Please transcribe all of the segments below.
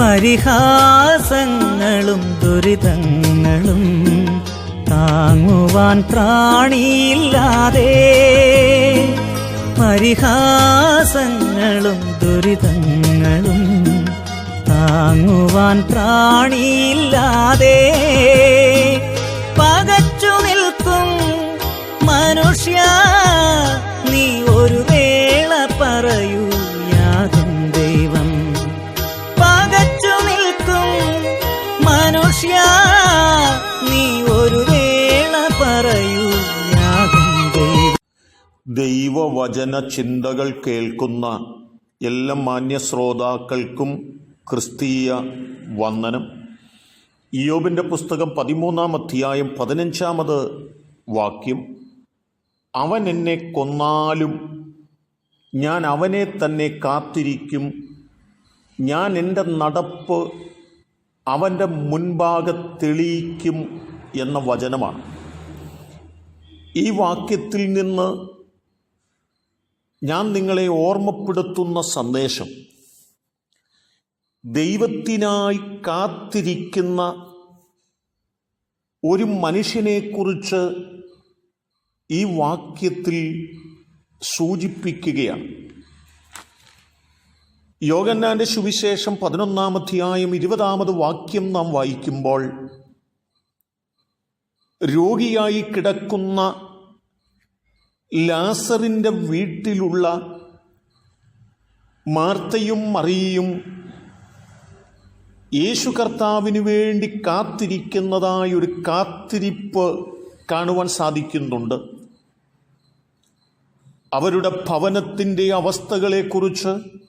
പരിഹാസങ്ങളും ദുരിതങ്ങളും താങ്ങുവാൻ പ്രാണിയില്ലാതെ പരിഹാസങ്ങളും ദുരിതങ്ങളും താങ്ങുവാൻ പ്രാണിയില്ലാതെ നീ ഒരു വേള പറയൂ ദൈവവചന ചിന്തകൾ കേൾക്കുന്ന എല്ലാ മാന്യ ശ്രോതാക്കൾക്കും ക്രിസ്തീയ വന്ദനം. ഇയോബിന്റെ പുസ്തകം പതിമൂന്നാം അധ്യായം പതിനഞ്ചാമത് വാക്യം. അവൻ എന്നെ കൊന്നാലും ഞാൻ അവനെ തന്നെ കാത്തിരിക്കും. ഞാൻ എന്റെ നടപ്പ് അവന്റെ മുൻപാകെ തെളിയിക്കും എന്ന വചനമാണ്. ഈ വാക്യത്തിൽ നിന്ന് ഞാൻ നിങ്ങളെ ഓർമ്മപ്പെടുത്തുന്ന സന്ദേശം. ദൈവത്തിനായി കാത്തിരിക്കുന്ന ഒരു മനുഷ്യനെക്കുറിച്ച് ഈ വാക്യത്തിൽ സൂചിപ്പിക്കുകയാണ്. യോഗന്നാന്റെ സുവിശേഷം പതിനൊന്നാം അധ്യായം ഇരുപതാമത് വാക്യം നാം വായിക്കുമ്പോൾ രോഗിയായി കിടക്കുന്ന ലാസറിന്റെ വീട്ടിലുള്ള മാർത്തയും മറിയയും യേശു കർത്താവിന് വേണ്ടി കാത്തിരിക്കുന്നതായ ഒരു കാത്തിരിപ്പ് കാണുവാൻ സാധിക്കുന്നുണ്ട്. അവരുടെ ഭവനത്തിന്റെ അവസ്ഥകളെക്കുറിച്ച്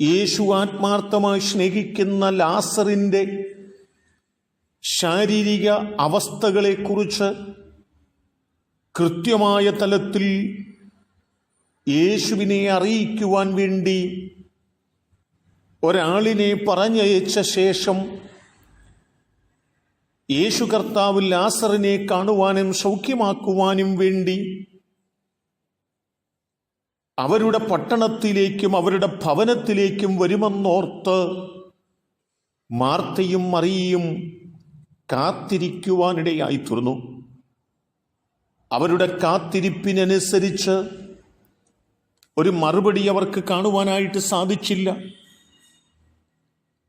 യേശു ആത്മാർത്ഥമായി സ്നേഹിക്കുന്ന ലാസറിന്റെ ശാരീരിക അവസ്ഥകളെക്കുറിച്ച് കൃത്യമായ തലത്തിൽ യേശുവിനെ അറിയിക്കുവാൻ വേണ്ടി ഒരാളിനെ പറഞ്ഞയച്ച ശേഷം യേശു കർത്താവ് ലാസറിനെ കാണുവാനും സൗഖ്യമാക്കുവാനും വേണ്ടി അവരുടെ പട്ടണത്തിലേക്കും അവരുടെ ഭവനത്തിലേക്കും വരുമെന്നോർത്ത് മാർത്തയും മറിയയും കാത്തിരിക്കുവാനിടയായി തീർന്നു. അവരുടെ കാത്തിരിപ്പിനനുസരിച്ച് ഒരു മറുപടി അവർക്ക് കാണുവാനായിട്ട് സാധിച്ചില്ല.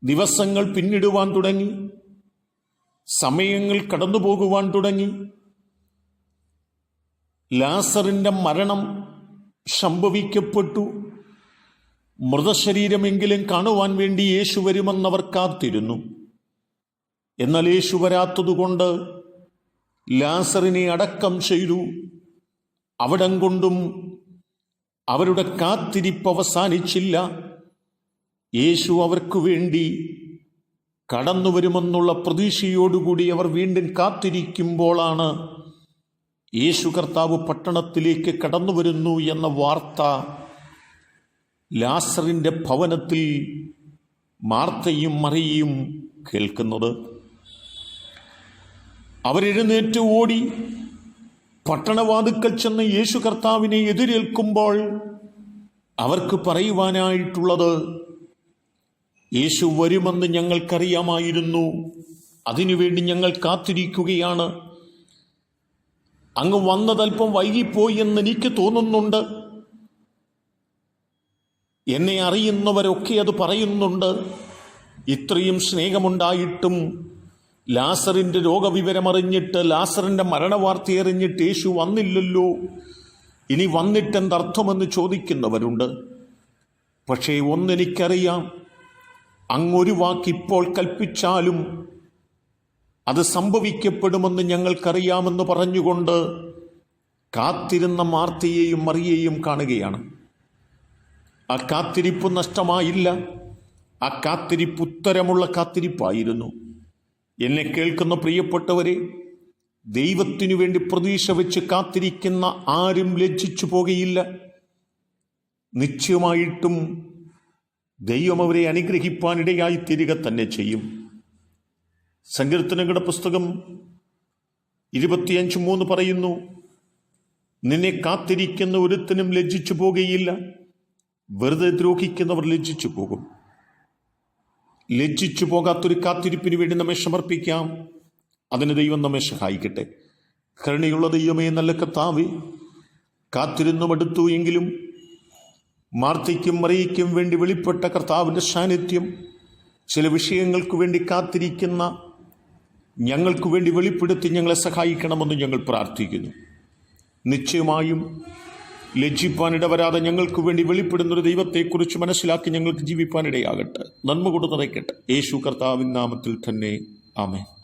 ദിവസങ്ങൾ പിന്നിടുവാൻ തുടങ്ങി. സമയങ്ങൾ കടന്നു പോകുവാൻ തുടങ്ങി. ലാസറിന്റെ മരണം സംഭവിക്കപ്പെട്ടു. മൃതശരീരമെങ്കിലും കാണുവാൻ വേണ്ടി യേശു വരുമെന്നവർ കാത്തിരുന്നു. എന്നാൽ യേശു വരാത്തതുകൊണ്ട് ലാസറിനെ അടക്കം ചെയ്തു. അവിടം കൊണ്ടും അവരുടെ കാത്തിരിപ്പ് അവസാനിച്ചില്ല. യേശു അവർക്കു വേണ്ടി കടന്നു വരുമെന്നുള്ള പ്രതീക്ഷയോടുകൂടി അവർ വീണ്ടും കാത്തിരിക്കുമ്പോഴാണ് യേശു കർത്താവ് പട്ടണത്തിലേക്ക് കടന്നു വരുന്നു എന്ന വാർത്ത ലാസറിന്റെ ഭവനത്തിൽ മാർത്തയും മറിയയും കേൾക്കുന്നത്. അവരെഴുന്നേറ്റ് ഓടി പട്ടണവാതുക്കൽ ചെന്ന് യേശു കർത്താവിനെ എതിരേൽക്കുമ്പോൾ അവർക്ക് പറയുവാനായിട്ടുള്ളത് യേശു വരുമെന്ന് ഞങ്ങൾക്കറിയാമായിരുന്നു. അതിനുവേണ്ടി ഞങ്ങൾ കാത്തിരിക്കുകയാണ്. അങ്ങ് വന്നതല്പം വൈകിപ്പോയി എന്ന് എനിക്ക് തോന്നുന്നുണ്ട്. എന്നെ അറിയുന്നവരൊക്കെ അത് പറയുന്നുണ്ട്. ഇത്രയും സ്നേഹമുണ്ടായിട്ടും ലാസറിന്റെ രോഗവിവരമറിഞ്ഞിട്ട് ലാസറിന്റെ മരണവാർത്ത അറിഞ്ഞിട്ട് യേശു വന്നില്ലല്ലോ. ഇനി വന്നിട്ടെന്തർത്ഥമെന്ന് ചോദിക്കുന്നവരുണ്ട്. പക്ഷേ ഒന്നെനിക്കറിയാം അങ്ങൊരു വാക്കിപ്പോൾ കൽപ്പിച്ചാലും അത് സംഭവിക്കപ്പെടുമെന്ന് ഞങ്ങൾക്കറിയാമെന്ന് പറഞ്ഞുകൊണ്ട് കാത്തിരുന്ന മാർത്തയെയും മറിയേയും കാണുകയാണ്. ആ കാത്തിരിപ്പ് നഷ്ടമായില്ല. ആ കാത്തിരിപ്പ് ഉത്തരമുള്ള കാത്തിരിപ്പായിരുന്നു. എന്നെ കേൾക്കുന്ന പ്രിയപ്പെട്ടവരെ ദൈവത്തിനു വേണ്ടി പ്രതീക്ഷ വെച്ച് കാത്തിരിക്കുന്ന ആരും ലജ്ജിച്ചു പോകുകയില്ല നിശ്ചയമായിട്ടും ദൈവം അവരെ അനുഗ്രഹിപ്പാനിടയായി തീരുക തന്നെ ചെയ്യും. സങ്കീർത്തനങ്ങളുടെ പുസ്തകം ഇരുപത്തിയഞ്ച് മൂന്ന് പറയുന്നു നിന്നെ കാത്തിരിക്കുന്ന ഒരുത്തനും ലജ്ജിച്ചു പോകുകയില്ല. വെറുതെ ദ്രോഹിക്കുന്നവർ ലജ്ജിച്ചു പോകും. ലജ്ജിച്ചു പോകാത്തൊരു കാത്തിരിപ്പിന് വേണ്ടി നമ്മെ സമർപ്പിക്കാം. അതിന് ദൈവം നമ്മെ സഹായിക്കട്ടെ. കരുണയുള്ള ദൈവമേ നല്ല കത്താവി കാത്തിരുന്നു മടുത്തു എങ്കിലും മാർത്തിക്കും മറിയിക്കും വേണ്ടി വെളിപ്പെട്ട കർത്താവിന്റെ സാന്നിധ്യം ചില വിഷയങ്ങൾക്ക് വേണ്ടി കാത്തിരിക്കുന്ന ഞങ്ങൾക്ക് വേണ്ടി വെളിപ്പെടുത്തി ഞങ്ങളെ സഹായിക്കണമെന്ന് ഞങ്ങൾ പ്രാർത്ഥിക്കുന്നു. നിശ്ചയമായും ലജ്ജിപ്പാൻ ഇടവരാതെ ഞങ്ങൾക്ക് വേണ്ടി വെളിപ്പെടുന്ന ഒരു ദൈവത്തെക്കുറിച്ച് മനസ്സിലാക്കി ഞങ്ങൾക്ക് ജീവിപ്പാനിടയാകട്ടെ. നന്മ കൊണ്ട് യേശു കർത്താവിൻ നാമത്തിൽ തന്നെ. ആമേൻ.